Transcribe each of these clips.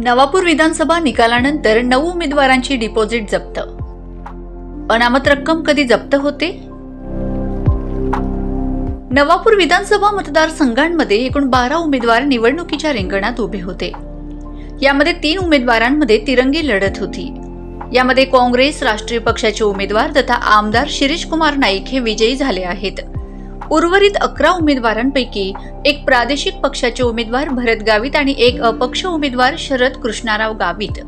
नवापूर विधानसभा निकालानंतर नऊ उमेदवारांची डिपॉझिट जप्त. अनामत रक्कम कधी जप्त होते? नवापूर विधानसभा मतदारसंघांमध्ये एकूण बारा उमेदवार निवडणुकीच्या रिंगणात उभे होते. यामध्ये तीन उमेदवारांमध्ये तिरंगी लढत होती. यामध्ये काँग्रेस राष्ट्रीय पक्षाचे उमेदवार तथा आमदार शिरीष कुमार नाईक हे विजयी झाले आहेत. उर्वरित अकरा उमेदवारांपैकी एक प्रादेशिक पक्षाचे उमेदवार भरत गावित आणि एक अपक्ष उमेदवार शरद कृष्णाराव गावित.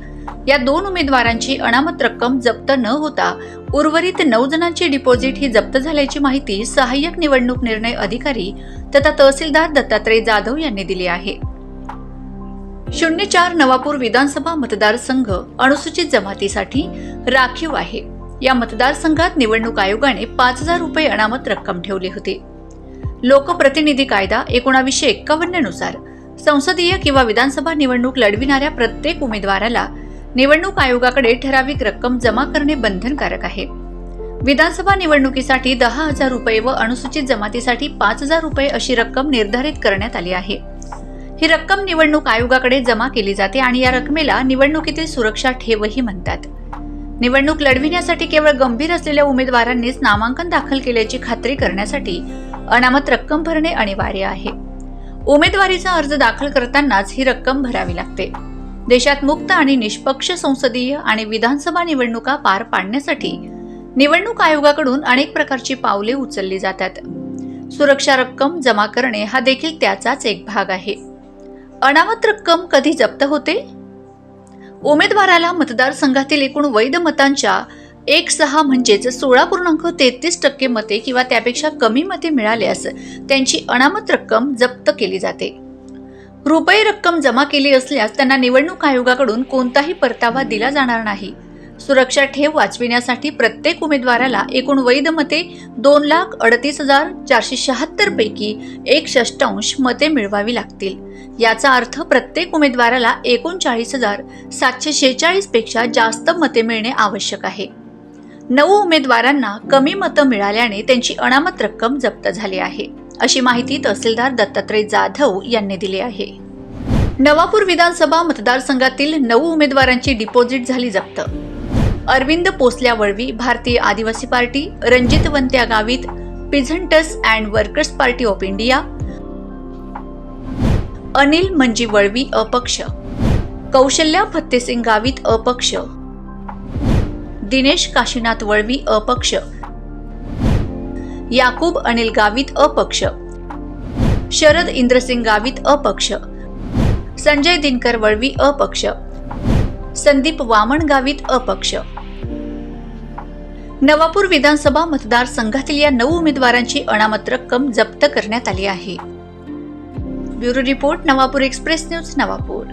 या दोन उमेदवारांची अनामत रक्कम जप्त न होता उर्वरित नऊ जणांची डिपॉझिट ही जप्त झाल्याची माहिती सहाय्यक निवडणूक निर्णय अधिकारी तथा तहसीलदार दत्तात्रय जाधव यांनी दिली आहे. शून्य चार नवापूर विधानसभा मतदारसंघ अनुसूचित जमातीसाठी राखीव आहे. या मतदारसंघात निवडणूक आयोगाने पाच हजार रुपये अनामत रक्कम ठेवली होती. लोकप्रतिनिधी कायदा एकोणावीसशे एक्कावन्ननुसार संसदीय किंवा विधानसभा निवडणूक लढविणाऱ्या प्रत्येक उमेदवाराला निवडणूक आयोगाकडे ठराविक रक्कम जमा करणे बंधनकारक आहे. विधानसभा निवडणुकीसाठी दहा हजार रुपये व अनुसूचित जमातीसाठी पाच हजार रुपये अशी रक्कम निर्धारित करण्यात आली आहे. ही रक्कम निवडणूक आयोगाकडे जमा केली जाते आणि या रकमेला निवडणुकीतील सुरक्षा ठेवही म्हणतात. निवडणूक लढविण्यासाठी केवळ गंभीर असलेल्या उमेदवारांनीच नामांकन दाखल केल्याची खात्री करण्यासाठी अनामत रक्कम भरणे अनिवार्य आहे. उमेदवारीचा अर्ज दाखल करतानाच ही रक्कम भरावी लागते. देशात मुक्त आणि निष्पक्ष संसदीय आणि विधानसभा निवडणुका पार पाडण्यासाठी निवडणूक आयोगाकडून अनेक प्रकारची पावले उचलली जातात. सुरक्षा रक्कम जमा करणे हा देखील त्याचाच एक भाग आहे. अनामत रक्कम कधी जप्त होते? उमेदवाराला मतदारसंघातील एकूण वैध मतांच्या एक सहा म्हणजेच सोळा पूर्णांक तेहतीस टक्के मते किंवा त्यापेक्षा कमी मते मिळाल्यास त्यांची अनामत रक्कम जप्त केली जाते. रुपये रक्कम जमा केली असल्यास त्यांना निवडणूक आयोगाकडून कोणताही परतावा दिला जाणार नाही. सुरक्षा ठेव वाचविण्यासाठी प्रत्येक उमेदवाराला एकूण वैध मते दोन लाख अडतीस हजार चारशे शहात्तर पैकी एक षष्टांश मते मिळवावी लागतील. याचा अर्थ प्रत्येक उमेदवाराला एकोणचाळीस हजार सातशे शेहेचाळीसपेक्षा जास्त मते मिळणे आवश्यक आहे. नऊ उमेदवारांना कमी मतं मिळाल्याने त्यांची अनामत रक्कम जप्त झाली आहे. अशी माहिती तहसीलदार दत्तात्रय जाधव यांनी दिली आहे. नवापूर विधानसभा मतदारसंघातील नऊ उमेदवारांची डिपॉझिट झाली जप्त. Arvind Posalya Valvi Bharatiya Adivasi party Ranjit Vantya Gavit peasants and workers party of India Anil Manji Valvi अपक्ष कौशल्या फत्तेसिंग गावित अपक्ष दिनेश काशीनाथ वळवी अपक्ष याकूब अनिल गावित अपक्ष शरद इंद्रसिंग गावित अपक्ष संजय दिनकर वळवी अपक्ष. संदीप वामन गावित अपक्ष. नवापूर विधानसभा मतदारसंघातील या नऊ उमेदवारांची अनामत रक्कम जप्त करण्यात आली आहे. Bureau report Navapur express news Navapur.